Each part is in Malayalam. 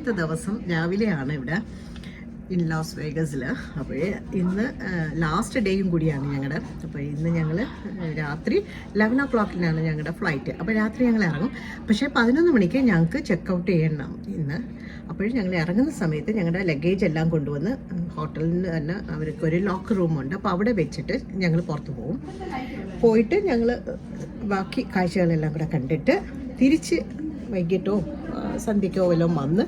മൂന്നാമത്തെ ദിവസം രാവിലെയാണ് ഇവിടെ ഇൻ ലാസ് വേഗസിൽ അപ്പോൾ ഇന്ന് ലാസ്റ്റ് ഡേയും കൂടിയാണ് ഞങ്ങളുടെ അപ്പോൾ ഇന്ന് ഞങ്ങൾ രാത്രി ലെവൻ ഓ ക്ലോക്കിനാണ് ഞങ്ങളുടെ ഫ്ലൈറ്റ് അപ്പോൾ രാത്രി ഞങ്ങൾ ഇറങ്ങും. പക്ഷേ പതിനൊന്ന് മണിക്ക് ഞങ്ങൾക്ക് ചെക്ക് ഔട്ട് ചെയ്യണം ഇന്ന്. അപ്പോഴും ഞങ്ങൾ ഇറങ്ങുന്ന സമയത്ത് ഞങ്ങളുടെ ലഗേജ് എല്ലാം കൊണ്ടുവന്ന് ഹോട്ടലിൽ നിന്ന് തന്നെ അവർക്ക് ഒരു ലോക്കർ റൂമുണ്ട് അപ്പോൾ അവിടെ വെച്ചിട്ട് ഞങ്ങൾ പുറത്ത് പോകും പോയിട്ട് ഞങ്ങൾ ബാക്കി കാഴ്ചകളെല്ലാം കൂടെ കണ്ടിട്ട് തിരിച്ച് വൈകിട്ടോ സന്ധ്യക്കോ വല്ലതും വന്ന്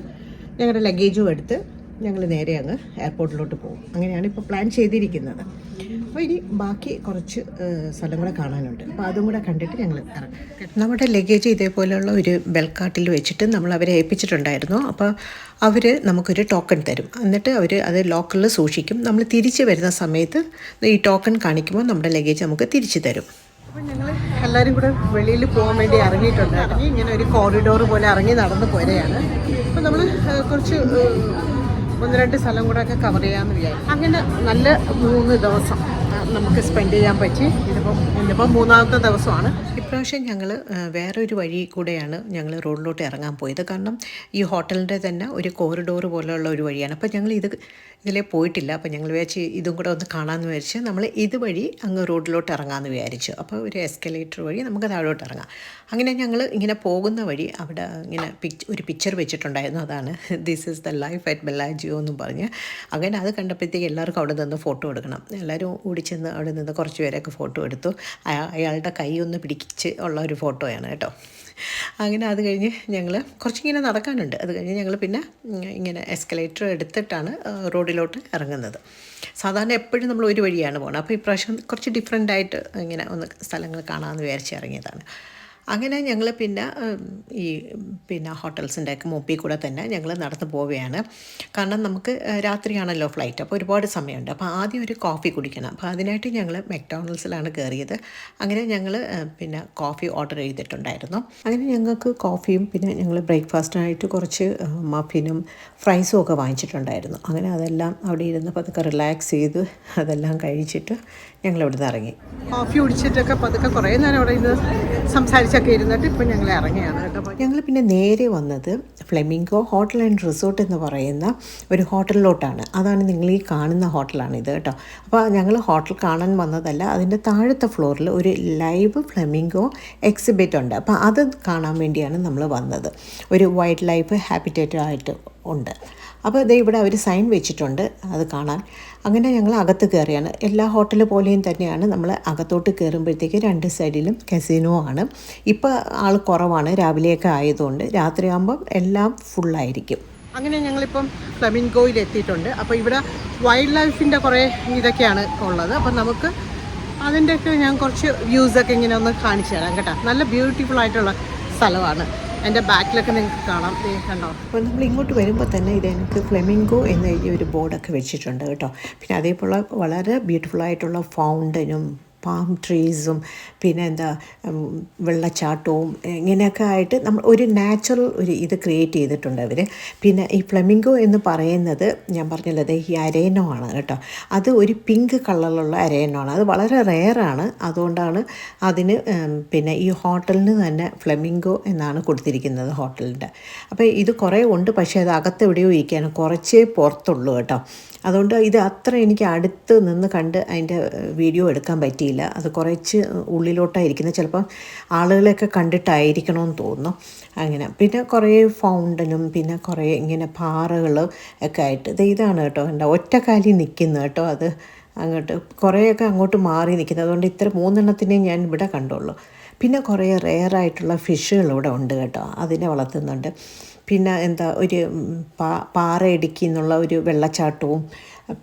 ഞങ്ങളുടെ ലഗേജും എടുത്ത് ഞങ്ങൾ നേരെ അങ്ങ് എയർപോർട്ടിലോട്ട് പോകും. അങ്ങനെയാണ് ഇപ്പോൾ പ്ലാൻ ചെയ്തിരിക്കുന്നത്. അപ്പോൾ ഇനി ബാക്കി കുറച്ച് സ്ഥലം കൂടെ കാണാനുണ്ട്. അപ്പോൾ അതും കൂടെ കണ്ടിട്ട് ഞങ്ങൾ ഇറങ്ങും. നമ്മുടെ ലഗേജ് ഇതേപോലെയുള്ള ഒരു ബെൽക്കാട്ടിൽ വെച്ചിട്ട് നമ്മൾ അവരെ ഏൽപ്പിച്ചിട്ടുണ്ടായിരുന്നു. അപ്പോൾ അവർ നമുക്കൊരു ടോക്കൺ തരും. എന്നിട്ട് അവർ അത് ലോക്കറിൽ സൂക്ഷിക്കും. നമ്മൾ തിരിച്ച് വരുന്ന സമയത്ത് ഈ ടോക്കൺ കാണിക്കുമ്പോൾ നമ്മുടെ ലഗേജ് നമുക്ക് തിരിച്ചു തരും. എല്ലാവരും കൂടെ വെളിയിൽ പോകാൻ വേണ്ടി ഇറങ്ങിയിട്ടുണ്ട്. ഇറങ്ങി ഇങ്ങനെ ഒരു കോറിഡോർ പോലെ ഇറങ്ങി നടന്ന് പോരെയാണ് അപ്പോൾ നമ്മൾ കുറച്ച് ഒന്ന് രണ്ട് സ്ഥലം കൂടെ ഒക്കെ കവർ ചെയ്യാമെന്ന് വിചാരിച്ചു അങ്ങനെ നല്ല മൂന്ന് ദിവസം നമുക്ക് സ്പെൻഡ് ചെയ്യാൻ പറ്റി. ഇതിപ്പം ഇന്നിപ്പം മൂന്നാമത്തെ ദിവസമാണ്. ഇപ്രാവശ്യം ഞങ്ങൾ വേറൊരു വഴി കൂടെയാണ് ഞങ്ങൾ റോഡിലോട്ട് ഇറങ്ങാൻ പോയത്. കാരണം ഈ ഹോട്ടലിന്റെ തന്നെ ഒരു കോറിഡോർ പോലെയുള്ള ഒരു വഴിയാണ്. അപ്പോൾ ഞങ്ങൾ ഇത് ഇതിലേ പോയിട്ടില്ല. അപ്പോൾ ഞങ്ങൾ വിചാരിച്ച് ഇതും കൂടെ ഒന്ന് കാണാമെന്ന് വിചാരിച്ച് നമ്മൾ ഇതുവഴി അങ്ങ് റോഡിലോട്ട് ഇറങ്ങാമെന്ന് വിചാരിച്ചു. അപ്പോൾ ഒരു എസ്കലേറ്റർ വഴി നമുക്ക് താഴോട്ട് ഇറങ്ങാം. അങ്ങനെ ഞങ്ങൾ ഇങ്ങനെ പോകുന്ന വഴി അവിടെ ഇങ്ങനെ പിക്ച് ഒരു പിക്ചർ വെച്ചിട്ടുണ്ടായിരുന്നു. അതാണ് this is the life at Bellagio എന്നും പറഞ്ഞ്. അങ്ങനെ അത് കണ്ടപ്പോഴത്തേക്ക് എല്ലാവർക്കും അവിടെ നിന്ന് ഫോട്ടോ എടുക്കണം. എല്ലാവരും ഓടിച്ചെന്ന് അവിടെ നിന്ന് കുറച്ച് പേരൊക്കെ ഫോട്ടോ എടുത്തു. അയാളുടെ കൈ ഒന്ന് പിടിച്ച് ഉള്ള ഒരു ഫോട്ടോയാണ് കേട്ടോ. അങ്ങനെ അത് കഴിഞ്ഞ് ഞങ്ങൾ കുറച്ചിങ്ങനെ നടക്കാനുണ്ട്. അത് കഴിഞ്ഞ് ഞങ്ങൾ പിന്നെ ഇങ്ങനെ എസ്കലേറ്റർ എടുത്തിട്ടാണ് റോഡിലോട്ട് ഇറങ്ങുന്നത്. സാധാരണ എപ്പോഴും നമ്മൾ ഒരു വഴിയാണ് പോകുന്നത് അപ്പോൾ ഇപ്രാവശ്യം കുറച്ച് ഡിഫറെന്റ് ആയിട്ട് ഇങ്ങനെ ഒന്ന് സ്ഥലങ്ങൾ കാണാമെന്ന് വിചാരിച്ച് ഇറങ്ങിയതാണ്. അങ്ങനെ ഞങ്ങൾ പിന്നെ ഈ പിന്നെ ഹോട്ടൽസിന്റെ ഒക്കെ മുമ്പിൽ കൂടെ തന്നെ ഞങ്ങൾ നടന്നു പോവുകയാണ്. കാരണം നമുക്ക് രാത്രിയാണല്ലോ ഫ്ലൈറ്റ്. അപ്പോൾ ഒരുപാട് സമയമുണ്ട്. അപ്പോൾ ആദ്യം ഒരു കോഫി കുടിക്കണം. അപ്പോൾ അതിനായിട്ട് ഞങ്ങൾ മെക്ഡോണൽസിലാണ് കയറിയത്. അങ്ങനെ ഞങ്ങൾ പിന്നെ കോഫി ഓർഡർ ചെയ്തിട്ടുണ്ടായിരുന്നു. അങ്ങനെ ഞങ്ങൾക്ക് കോഫിയും പിന്നെ ഞങ്ങൾ ബ്രേക്ക്ഫാസ്റ്റിനായിട്ട് കുറച്ച് മഫിനും ഫ്രൈസും ഒക്കെ വാങ്ങിച്ചിട്ടുണ്ടായിരുന്നു. അങ്ങനെ അതെല്ലാം അവിടെ ഇരുന്ന് പതുക്കെ റിലാക്സ് ചെയ്ത് അതെല്ലാം കഴിച്ചിട്ട് ഞങ്ങൾ ഇവിടുന്ന് ഇറങ്ങി. കോഫി കുടിച്ചിട്ടൊക്കെ പതുക്കെ കുറേ നേരം അവിടെ ഇരുന്ന് സംസാരിച്ചൊക്കെ ഇരുന്നിട്ട് ഇപ്പം ഞങ്ങൾ ഇറങ്ങിയാണ് കേട്ടോ. ഞങ്ങൾ പിന്നെ നേരെ വന്നത് ഫ്ലെമിംഗോ ഹോട്ടൽ ആൻഡ് റിസോർട്ട് എന്ന് പറയുന്ന ഒരു ഹോട്ടലിലോട്ടാണ്. അതാണ് നിങ്ങൾ ഈ കാണുന്ന ഹോട്ടലാണ് ഇത് കേട്ടോ. അപ്പോൾ ഞങ്ങൾ ഹോട്ടൽ കാണാൻ വന്നതല്ല അതിന്റെ താഴത്തെ ഫ്ലോറിൽ ഒരു ലൈവ് ഫ്ലെമിംഗോ എക്സിബിറ്റ് ഉണ്ട്. അപ്പോൾ അത് കാണാൻ വേണ്ടിയാണ് നമ്മൾ വന്നത്. ഒരു വൈൽഡ് ലൈഫ് ഹാബിറ്റേറ്റ് ആയിട്ട് ഉണ്ട്. അപ്പോൾ ഇത് ഇവിടെ അവർ സൈൻ വെച്ചിട്ടുണ്ട് അത് കാണാൻ. അങ്ങനെ ഞങ്ങൾ അകത്ത് കയറിയാണ് എല്ലാ ഹോട്ടൽ പോലെയും തന്നെയാണ് നമ്മൾ അകത്തോട്ട് കയറുമ്പോഴത്തേക്ക് രണ്ട് സൈഡിലും കസിനോ ആണ്. ഇപ്പോൾ ആൾ കുറവാണ് രാവിലെയൊക്കെ ആയതുകൊണ്ട് രാത്രിയാകുമ്പം എല്ലാം ഫുള്ളായിരിക്കും അങ്ങനെ ഞങ്ങളിപ്പം ഫ്ലമിൻഗോയിൽ എത്തിയിട്ടുണ്ട്. അപ്പോൾ ഇവിടെ വൈൽഡ് ലൈഫിന്റെ കുറേ ഇതൊക്കെയാണ് ഉള്ളത്. അപ്പം നമുക്ക് അതിന്റെയൊക്കെ ഞാൻ കുറച്ച് വ്യൂസൊക്കെ ഇങ്ങനെ ഒന്ന് കാണിച്ചു തരാം കേട്ടോ. നല്ല ബ്യൂട്ടിഫുൾ ആയിട്ടുള്ള സ്ഥലമാണ്. എന്റെ ബാക്കിലൊക്കെ നിങ്ങൾക്ക് കാണാം. കണ്ടോ? അപ്പോൾ നമ്മൾ ഇങ്ങോട്ട് വരുമ്പോൾ തന്നെ ഇത് എനിക്ക് ഫ്ലെമിംഗോ എന്ന് ഈ ഒരു ബോർഡൊക്കെ വെച്ചിട്ടുണ്ട് കേട്ടോ. പിന്നെ അതേപോലെ വളരെ ബ്യൂട്ടിഫുൾ ആയിട്ടുള്ള ഫൗണ്ടനും പാം ട്രീസും പിന്നെ എന്താ വെള്ളച്ചാട്ടവും ഇങ്ങനെയൊക്കെ ആയിട്ട് നമ്മൾ ഒരു നാച്ചുറൽ ഒരു ഇത് ക്രിയേറ്റ് ചെയ്തിട്ടുണ്ട് അവർ പിന്നെ ഈ ഫ്ലെമിംഗോ എന്ന് പറയുന്നത് ഞാൻ പറഞ്ഞല്ലോ ദേ ഈ അരേനോ ആണ് കേട്ടോ. അത് ഒരു പിങ്ക് കളറിലുള്ള അരേനോ ആണ്. അത് വളരെ റെയറാണ് അതുകൊണ്ടാണ് അതിന് പിന്നെ ഈ ഹോട്ടലിന് തന്നെ ഫ്ലെമിംഗോ എന്നാണ് കൊടുത്തിരിക്കുന്നത് ഹോട്ടലിന്റെ. അപ്പോൾ ഇത് കുറേ ഉണ്ട് പക്ഷേ അത് അകത്ത് എവിടെയോ ഇരിക്കുകയാണ്. കുറച്ചേ പുറത്തുള്ളൂ കേട്ടോ. അതുകൊണ്ട് ഇത് അത്ര എനിക്ക് അടുത്ത് നിന്ന് കണ്ട് അതിന്റെ വീഡിയോ എടുക്കാൻ പറ്റിയില്ല. അത് കുറച്ച് ഉള്ളിലോട്ടായിരിക്കുന്നത് ചിലപ്പം ആളുകളെയൊക്കെ കണ്ടിട്ടായിരിക്കണമെന്ന് തോന്നുന്നു. അങ്ങനെ. പിന്നെ കുറേ ഫൗണ്ടനും പിന്നെ കുറേ ഇങ്ങനെ പാറകൾ ഒക്കെ ആയിട്ട്. ഇത് ഇതാണ് കേട്ടോ. എന്റെ ഒറ്റക്കാലി നിൽക്കുന്നു കേട്ടോ അത്. അങ്ങോട്ട് കുറേയൊക്കെ അങ്ങോട്ട് മാറി നിൽക്കുന്നത് അതുകൊണ്ട് ഇത്ര മൂന്നെണ്ണത്തിനെ ഞാൻ ഇവിടെ കണ്ടുള്ളൂ. പിന്നെ കുറേ റെയറായിട്ടുള്ള ഫിഷുകൾ ഇവിടെ ഉണ്ട് കേട്ടോ. അതിനെ വളർത്തുന്നുണ്ട്. പിന്നെ എന്താ ഒരു പാ പാറയിടുക്കി എന്നുള്ള ഒരു വെള്ളച്ചാട്ടവും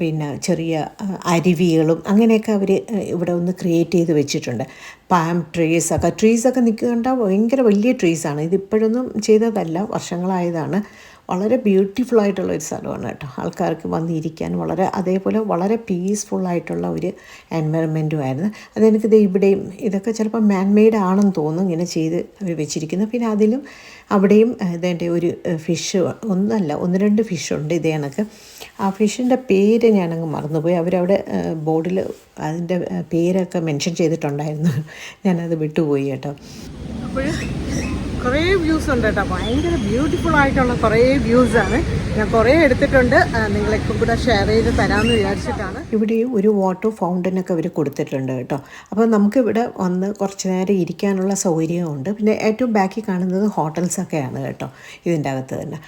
പിന്നെ ചെറിയ അരുവികളും അങ്ങനെയൊക്കെ അവർ ഇവിടെ ഒന്ന് ക്രിയേറ്റ് ചെയ്ത് വെച്ചിട്ടുണ്ട്. പാം ട്രീസൊക്കെ ട്രീസൊക്കെ നിൽക്കുന്നുണ്ട ഭയങ്കര വലിയ ട്രീസാണ് ഇതിപ്പോഴൊന്നും ചെയ്തതല്ല വർഷങ്ങളായതാണ്. വളരെ ബ്യൂട്ടിഫുൾ ആയിട്ടുള്ള ഒരു സ്ഥലമാണ് കേട്ടോ. ആൾക്കാർക്ക് വന്നിരിക്കാൻ വളരെ അതേപോലെ വളരെ പീസ്ഫുൾ ആയിട്ടുള്ള ഒരു എൻവയറമെന്റും ആയിരുന്നു. അതെനിക്കിത് ഇവിടെയും ഇതൊക്കെ ചിലപ്പോൾ മാൻമെയ്ഡ് ആണെന്ന് തോന്നും ഇങ്ങനെ ചെയ്ത് വെച്ചിരിക്കുന്നത് പിന്നെ അതിലും അവിടെയും ഇതേന്റെ ഒരു ഫിഷ് ഒന്നല്ല ഒന്ന് രണ്ട് ഫിഷുണ്ട് ഇതേ കണക്ക്. ആ ഫിഷിന്റെ പേര് ഞാനങ്ങ് മറന്നുപോയി. അവരവിടെ ബോർഡിൽ അതിന്റെ പേരൊക്കെ മെൻഷൻ ചെയ്തിട്ടുണ്ടായിരുന്നു. ഞാനത് വിട്ടുപോയി കേട്ടോ. അപ്പോൾ കുറേ വ്യൂസ് ഉണ്ട് കേട്ടോ. ഭയങ്കര ബ്യൂട്ടിഫുൾ ആയിട്ടുള്ള കുറേ വ്യൂസ് ആണ്. ഞാൻ കുറേ എടുത്തിട്ടുണ്ട്. നിങ്ങളെക്കും കൂടെ ഷെയർ ചെയ്ത് തരാമെന്ന് വിചാരിച്ചിട്ടാണ്. ഇവിടെ ഒരു വാട്ടർ ഫൗണ്ടൻ ഒക്കെ അവർ കൊടുത്തിട്ടുണ്ട് കേട്ടോ. അപ്പോൾ നമുക്കിവിടെ വന്ന് കുറച്ച് നേരം ഇരിക്കാനുള്ള സൗകര്യമുണ്ട് പിന്നെ ഏറ്റവും ബാക്കി കാണുന്നത് ഹോട്ടൽസൊക്കെയാണ് കേട്ടോ ഇതിന്റെ അകത്ത് തന്നെ.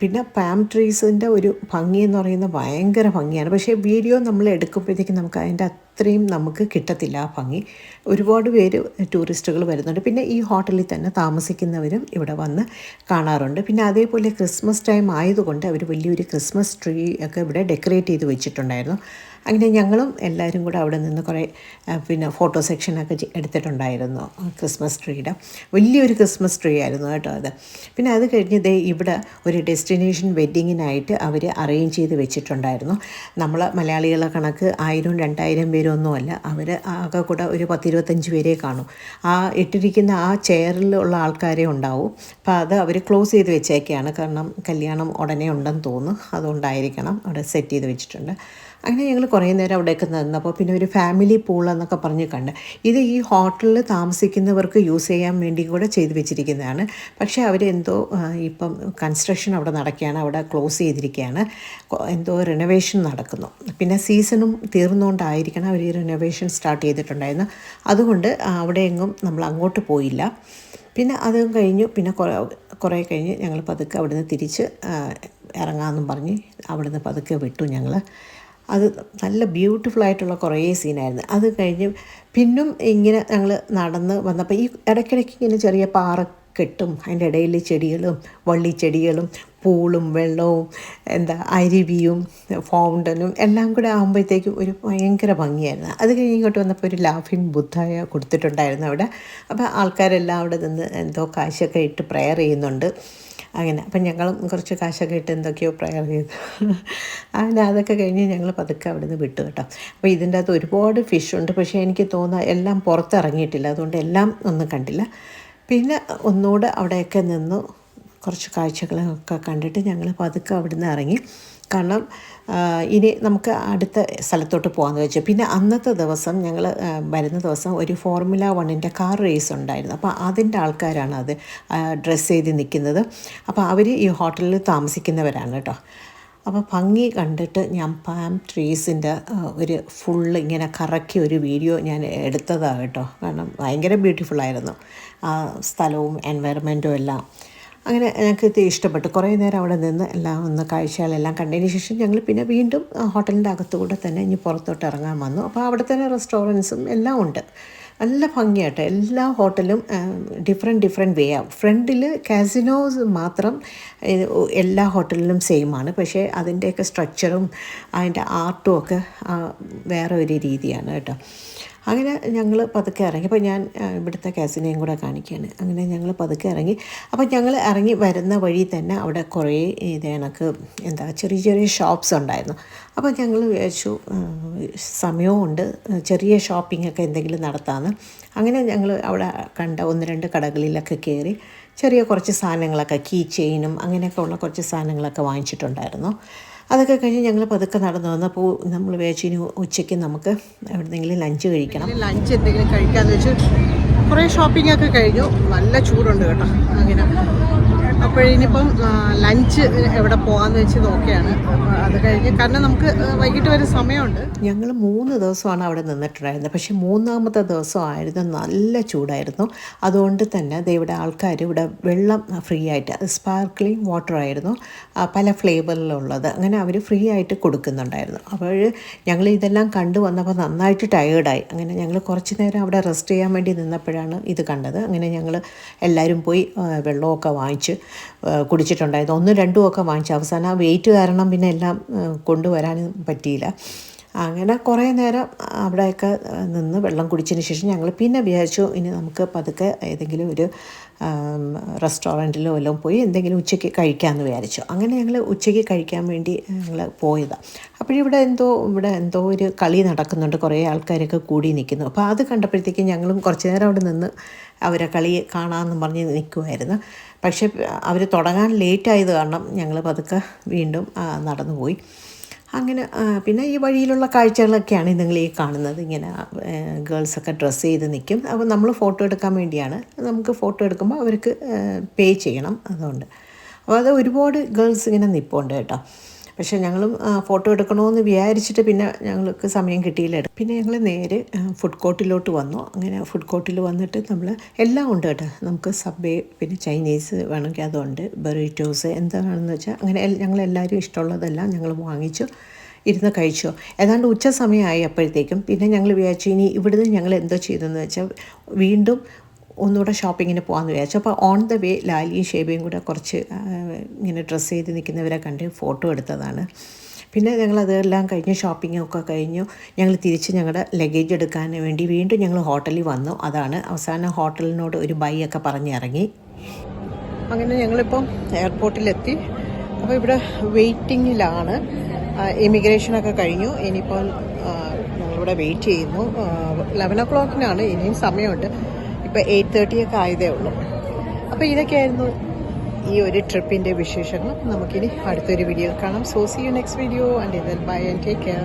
പിന്നെ പാം ട്രീസിന്റെ ഒരു ഭംഗി എന്ന് പറയുന്നത് ഭയങ്കര ഭംഗിയാണ്. പക്ഷേ വീഡിയോ നമ്മൾ എടുക്കുമ്പോഴത്തേക്കും നമുക്ക് അതിന്റെ അത്രയും നമുക്ക് കിട്ടത്തില്ല ആ ഭംഗി. ഒരുപാട് പേര് ടൂറിസ്റ്റുകൾ വരുന്നുണ്ട്. പിന്നെ ഈ ഹോട്ടലിൽ തന്നെ താമസിക്കുന്നവരും ഇവിടെ വന്ന് കാണാറുണ്ട്. പിന്നെ അതേപോലെ ക്രിസ്മസ് ടൈം ആയതുകൊണ്ട് അവർ വലിയൊരു ക്രിസ്മസ് ട്രീ ഒക്കെ ഇവിടെ ഡെക്കറേറ്റ് ചെയ്ത് വെച്ചിട്ടുണ്ടായിരുന്നു. അങ്ങനെ ഞങ്ങളും എല്ലാവരും കൂടെ അവിടെ നിന്ന് കുറേ പിന്നെ ഫോട്ടോ സെക്ഷനൊക്കെ എടുത്തിട്ടുണ്ടായിരുന്നു. ക്രിസ്മസ് ട്രീയുടെ. വലിയൊരു ക്രിസ്മസ് ട്രീ ആയിരുന്നു കേട്ടോ അത്. പിന്നെ അത് കഴിഞ്ഞ് ദേ ഇവിടെ ഒരു ഡെസ്റ്റിനേഷൻ വെഡ്ഡിങ്ങിനായിട്ട് അവർ അറേഞ്ച് ചെയ്ത് വെച്ചിട്ടുണ്ടായിരുന്നു. നമ്മൾ മലയാളികളെ കണക്ക് ആയിരം രണ്ടായിരം പേരൊന്നുമല്ല അവർ ആകെ കൂടെ ഒരു പത്തിരുപത്തഞ്ച് പേരെ കാണും. ആ ഇട്ടിരിക്കുന്ന ആ ചെയറിലുള്ള ആൾക്കാരെ ഉണ്ടാവും. അപ്പോൾ അത് അവർ ക്ലോസ് ചെയ്ത് വെച്ചേക്കെയാണ് കാരണം കല്യാണം ഉടനെ ഉണ്ടെന്ന് തോന്നുന്നു. അതുകൊണ്ടായിരിക്കണം അവിടെ സെറ്റ് ചെയ്ത് വെച്ചിട്ടുണ്ട്. അങ്ങനെ ഞങ്ങൾ കുറേ നേരം അവിടെയൊക്കെ നിന്നപ്പോൾ പിന്നെ ഒരു ഫാമിലി പൂൾ എന്നൊക്കെ പറഞ്ഞ് കണ്ട്. ഇത് ഈ ഹോട്ടലിൽ താമസിക്കുന്നവർക്ക് യൂസ് ചെയ്യാൻ വേണ്ടി കൂടെ ചെയ്തു വെച്ചിരിക്കുന്നതാണ്. പക്ഷേ അവരെന്തോ ഇപ്പം കൺസ്ട്രക്ഷൻ അവിടെ നടക്കുകയാണ്. അവിടെ ക്ലോസ് ചെയ്തിരിക്കുകയാണ്. എന്തോ റിനോവേഷൻ നടക്കുന്നു. പിന്നെ സീസണും തീർന്നുകൊണ്ടായിരിക്കണം അവർ ഈ റിനോവേഷൻ സ്റ്റാർട്ട് ചെയ്തിട്ടുണ്ടായിരുന്നു. അതുകൊണ്ട് അവിടെ എങ്ങും നമ്മൾ അങ്ങോട്ട് പോയില്ല. പിന്നെ അത് കഴിഞ്ഞു. പിന്നെ കുറേ കുറേ കഴിഞ്ഞ് ഞങ്ങൾ പതുക്കെ അവിടുന്ന് തിരിച്ച് ഇറങ്ങാമെന്നും പറഞ്ഞ് അവിടുന്ന് പതുക്കെ വിട്ടു ഞങ്ങൾ അത് നല്ല ബ്യൂട്ടിഫുൾ ആയിട്ടുള്ള കുറേ സീനായിരുന്നു അത് കഴിഞ്ഞ് പിന്നും ഇങ്ങനെ ഞങ്ങൾ നടന്ന് വന്നപ്പോൾ ഈ ഇടയ്ക്കിടയ്ക്ക് ഇങ്ങനെ ചെറിയ പാറ കെട്ടും. അതിന്റെ ഇടയിൽ ചെടികളും വള്ളിച്ചെടികളും പൂളും വെള്ളവും എന്താ അരുവിയും ഫൗണ്ടനും എല്ലാം കൂടെ ആകുമ്പോഴത്തേക്കും ഒരു ഭയങ്കര ഭംഗിയായിരുന്നു. അത് കഴിഞ്ഞ് ഇങ്ങോട്ട് വന്നപ്പോൾ ഒരു ലാഫിങ് ബുദ്ധായ കൊടുത്തിട്ടുണ്ടായിരുന്നു അവിടെ. അപ്പോൾ ആൾക്കാരെല്ലാം അവിടെ നിന്ന് എന്തോ കാശൊക്കെ ഇട്ട് പ്രെയർ ചെയ്യുന്നുണ്ട്. അങ്ങനെ. അപ്പം ഞങ്ങളും കുറച്ച് കാശൊക്കെ ഇട്ട് എന്തൊക്കെയോ പ്രയർ ചെയ്തു. അങ്ങനെ അതൊക്കെ കഴിഞ്ഞ് ഞങ്ങൾ പതുക്കെ അവിടെ നിന്ന് വിട്ടു കേട്ടോ. അപ്പോൾ ഇതിന്റെ അകത്ത് ഒരുപാട് ഫിഷ് ഉണ്ട്. പക്ഷേ എനിക്ക് തോന്നുക എല്ലാം പുറത്തിറങ്ങിയിട്ടില്ല. അതുകൊണ്ട് എല്ലാം ഒന്നും കണ്ടില്ല. പിന്നെ ഒന്നുകൂടെ അവിടെയൊക്കെ നിന്നു. കുറച്ച് കാഴ്ചകളൊക്കെ കണ്ടിട്ട് ഞങ്ങൾ പതുക്കെ നിന്ന് ഇറങ്ങി. കാരണം ഇനി നമുക്ക് അടുത്ത സ്ഥലത്തോട്ട് പോകാമെന്ന് വെച്ചു പിന്നെ അന്നത്തെ ദിവസം ഞങ്ങൾ വരുന്ന ദിവസം ഒരു ഫോർമുല വണ്ണിന്റെ കാർ റേസ് ഉണ്ടായിരുന്നു. അപ്പോൾ അതിന്റെ ആൾക്കാരാണ് അത് ഡ്രസ്സ് ചെയ്ത് നിൽക്കുന്നത്. അപ്പോൾ അവർ ഈ ഹോട്ടലിൽ താമസിക്കുന്നവരാണ് കേട്ടോ. അപ്പോൾ ഭംഗി കണ്ടിട്ട് ഞാൻ പാം ട്രീസിന്റെ ഒരു ഫുള്ള് ഇങ്ങനെ കറക്കി ഒരു വീഡിയോ ഞാൻ എടുത്തതാണ് കേട്ടോ. കാരണം ഭയങ്കര ബ്യൂട്ടിഫുള്ളായിരുന്നു. ആ സ്ഥലവും എൻവയറമെന്റും എല്ലാം. അങ്ങനെ ഞങ്ങൾക്ക് ഇഷ്ടപ്പെട്ടു. കുറേ നേരം അവിടെ നിന്ന് എല്ലാം ഒന്ന് കാഴ്ചകളെല്ലാം കണ്ടതിന് ശേഷം ഞങ്ങൾ പിന്നെ വീണ്ടും ഹോട്ടലിന്റെ അകത്തുകൂടെ തന്നെ ഇനി പുറത്തോട്ട് ഇറങ്ങാൻ വന്നു. അപ്പോൾ അവിടെ തന്നെ റെസ്റ്റോറന്റ്സും എല്ലാം ഉണ്ട്. നല്ല ഭംഗിയായിട്ട് എല്ലാ ഹോട്ടലും ഡിഫറെന്റ് ഡിഫറെന്റ് വേ ആവും. ഫ്രണ്ടിൽ കാസിനോസ് മാത്രം എല്ലാ ഹോട്ടലിലും സെയിം ആണ്. പക്ഷേ അതിന്റെയൊക്കെ സ്ട്രക്ചറും അതിന്റെ ആർട്ടും ഒക്കെ വേറെ ഒരു രീതിയാണ് കേട്ടോ. അങ്ങനെ ഞങ്ങൾ പതുക്കെ ഇറങ്ങി. അപ്പോൾ ഞാൻ ഇവിടുത്തെ കാസിനെയും കൂടെ കാണിക്കുകയാണ് അങ്ങനെ ഞങ്ങൾ പതുക്കെ ഇറങ്ങി. അപ്പോൾ ഞങ്ങൾ ഇറങ്ങി വരുന്ന വഴി തന്നെ അവിടെ കുറേ ഇത് എന്താ ചെറിയ ചെറിയ ഷോപ്സ് ഉണ്ടായിരുന്നു. അപ്പോൾ ഞങ്ങൾ വിചാരിച്ചു സമയമുണ്ട് ചെറിയ ഷോപ്പിംഗ് ഒക്കെ എന്തെങ്കിലും നടത്താമെന്ന് അങ്ങനെ ഞങ്ങൾ അവിടെ കണ്ട ഒന്ന് രണ്ട് കടകളിലൊക്കെ കയറി ചെറിയ കുറച്ച് സാധനങ്ങളൊക്കെ കീ ചെയിനും അങ്ങനെയൊക്കെ ഉള്ള കുറച്ച് സാധനങ്ങളൊക്കെ വാങ്ങിച്ചിട്ടുണ്ടായിരുന്നു. അതൊക്കെ കഴിഞ്ഞ് ഞങ്ങൾ പതുക്കെ നടന്നു വന്നപ്പോൾ നമ്മൾ വിചാരിച്ചു ഇനി ഉച്ചയ്ക്ക് നമുക്ക് എവിടെന്നെങ്കിലും ലഞ്ച് കഴിക്കണം. ലഞ്ച് എന്തെങ്കിലും കഴിക്കാന്ന് വെച്ച് കുറേ ഷോപ്പിംഗ് ഒക്കെ കഴിഞ്ഞു. നല്ല ചൂടുണ്ട് കേട്ടോ. അങ്ങനെ. അപ്പോൾ ഇപ്പോഴിനിപ്പം ലഞ്ച് എവിടെ പോകാമെന്ന് വെച്ച് നോക്കുകയാണ് അപ്പോൾ അത് കഴിഞ്ഞ് കാരണം നമുക്ക് വൈകിട്ട് വരെ സമയമുണ്ട്. ഞങ്ങൾ മൂന്ന് ദിവസമാണ് അവിടെ നിന്നിട്ടുണ്ടായിരുന്നത്. പക്ഷേ മൂന്നാമത്തെ ദിവസമായിരുന്നു നല്ല ചൂടായിരുന്നു. അതുകൊണ്ട് തന്നെ ഇവിടെ ആൾക്കാർ ഇവിടെ വെള്ളം ഫ്രീ ആയിട്ട് സ്പാർക്ലിംഗ് വാട്ടർ ആയിരുന്നു പല ഫ്ലേവറിലുള്ളത്. അങ്ങനെ അവർ ഫ്രീ ആയിട്ട് കൊടുക്കുന്നുണ്ടായിരുന്നു. അപ്പോൾ ഞങ്ങൾ ഇതെല്ലാം കണ്ടു വന്നപ്പോൾ നന്നായിട്ട് ടയേർഡായി. അങ്ങനെ ഞങ്ങൾ കുറച്ച് നേരം അവിടെ റെസ്റ്റ് ചെയ്യാൻ വേണ്ടി നിന്നപ്പോഴാണ് ഇത് കണ്ടത്. അങ്ങനെ ഞങ്ങൾ എല്ലാവരും പോയി വെള്ളമൊക്കെ വാങ്ങിച്ച് ആ, കുടിച്ചിട്ടുണ്ടായിരുന്നു ഒന്നും രണ്ടും ഒക്കെ വാങ്ങിച്ചു. അവസാനം ആ വെയിറ്റ് കാരണം പിന്നെ എല്ലാം കൊണ്ടുവരാനും പറ്റിയില്ല. അങ്ങനെ കുറേ നേരം അവിടെയൊക്കെ നിന്ന് വെള്ളം കുടിച്ചതിന് ശേഷം ഞങ്ങൾ പിന്നെ വിചാരിച്ചു ഇനി നമുക്ക് പതുക്കെ ഏതെങ്കിലും ഒരു റെസ്റ്റോറന്റിലോ വല്ലതും പോയി എന്തെങ്കിലും ഉച്ചയ്ക്ക് കഴിക്കാമെന്ന് വിചാരിച്ചു. അങ്ങനെ ഞങ്ങൾ ഉച്ചയ്ക്ക് കഴിക്കാൻ വേണ്ടി ഞങ്ങൾ പോയതാണ് അപ്പോഴിവിടെ എന്തോ ഇവിടെ എന്തോ ഒരു കളി നടക്കുന്നുണ്ട്. കുറേ ആൾക്കാരൊക്കെ കൂടി നിൽക്കുന്നു. അപ്പോൾ അത് കണ്ടപ്പോഴത്തേക്കും ഞങ്ങളും കുറച്ച് നേരം അവിടെ നിന്ന് അവരെ കളി കാണാമെന്ന് പറഞ്ഞ് നിൽക്കുമായിരുന്നു പക്ഷേ അവർ തുടങ്ങാൻ ലേറ്റായത് കാരണം ഞങ്ങൾ പതുക്കെ വീണ്ടും നടന്നുപോയി. നടന്നു പോയി അങ്ങനെ പിന്നെ ഈ വഴിയിലുള്ള കാഴ്ചകളൊക്കെയാണ് നിങ്ങൾ ഈ കാണുന്നത്. ഇങ്ങനെ ഗേൾസൊക്കെ ഡ്രസ്സ് ചെയ്ത് നിൽക്കും. അപ്പോൾ നമ്മൾ ഫോട്ടോ എടുക്കാൻ വേണ്ടിയാണ്. നമുക്ക് ഫോട്ടോ എടുക്കുമ്പോൾ അവർക്ക് പേ ചെയ്യണം അതുകൊണ്ട്. അപ്പോൾ അത് ഒരുപാട് ഗേൾസ് ഇങ്ങനെ നിൽപ്പുണ്ട് കേട്ടോ. പക്ഷേ ഞങ്ങളും ഫോട്ടോ എടുക്കണമെന്ന് വിചാരിച്ചിട്ട് പിന്നെ ഞങ്ങൾക്ക് സമയം കിട്ടിയില്ല. പിന്നെ ഞങ്ങൾ നേരെ ഫുഡ് കോർട്ടിലോട്ട് വന്നു. അങ്ങനെ ഫുഡ് കോർട്ടിൽ വന്നിട്ട് നമ്മൾ എല്ലാം ഉണ്ട് കേട്ടോ. നമുക്ക് സബ്വേ പിന്നെ ചൈനീസ് വേണമെങ്കിൽ അതുണ്ട്. ബെറിറ്റോസ് എന്താണെന്ന് വെച്ചാൽ അങ്ങനെ ഞങ്ങൾ എല്ലാവരും ഇഷ്ടമുള്ളതെല്ലാം ഞങ്ങൾ വാങ്ങിച്ചു ഇരുന്ന് കഴിച്ചോ. ഏതാണ്ട് ഉച്ച സമയമായി അപ്പോഴത്തേക്കും പിന്നെ ഞങ്ങൾ വിചാരിച്ചു ഇനി ഇവിടുന്ന് ഞങ്ങൾ എന്തോ ചെയ്തെന്ന് വെച്ചാൽ വീണ്ടും ഒന്നുകൂടെ ഷോപ്പിങ്ങിന് പോകാമെന്ന് വിചാരിച്ചു. അപ്പോൾ ഓൺ ദ വേ ലാലിയും ഷേബയും കൂടെ കുറച്ച് ഇങ്ങനെ ഡ്രസ്സ് ചെയ്ത് നിൽക്കുന്നവരെ കണ്ട് ഫോട്ടോ എടുത്തതാണ്. പിന്നെ ഞങ്ങൾ അതെല്ലാം കഴിഞ്ഞ് ഷോപ്പിങ്ങൊക്കെ കഴിഞ്ഞു. ഞങ്ങൾ തിരിച്ച് ഞങ്ങളുടെ ലഗേജ് എടുക്കാൻ വേണ്ടി വീണ്ടും ഞങ്ങൾ ഹോട്ടലിൽ വന്നു. അതാണ് അവസാനം ഹോട്ടലിനോട് ഒരു ബൈ ഒക്കെ പറഞ്ഞിറങ്ങി അങ്ങനെ ഞങ്ങളിപ്പം എയർപോർട്ടിലെത്തി അപ്പോൾ ഇവിടെ വെയിറ്റിങ്ങിലാണ് ഇമിഗ്രേഷനൊക്കെ കഴിഞ്ഞു. ഇനിയിപ്പം ഞങ്ങളിവിടെ വെയിറ്റ് ചെയ്യുന്നു. ലെവൻ ഒ ക്ലോക്കിനാണ് ഇനിയും സമയമുണ്ട്. ഇപ്പോൾ എയ്റ്റ് തേർട്ടി ഒക്കെ ആയതേ ഉള്ളൂ. അപ്പോൾ ഇതൊക്കെയായിരുന്നു ഈ ഒരു ട്രിപ്പിന്റെ വിശേഷങ്ങൾ. നമുക്കിനി അടുത്തൊരു വീഡിയോ കാണാം. So see you next video and bye and take care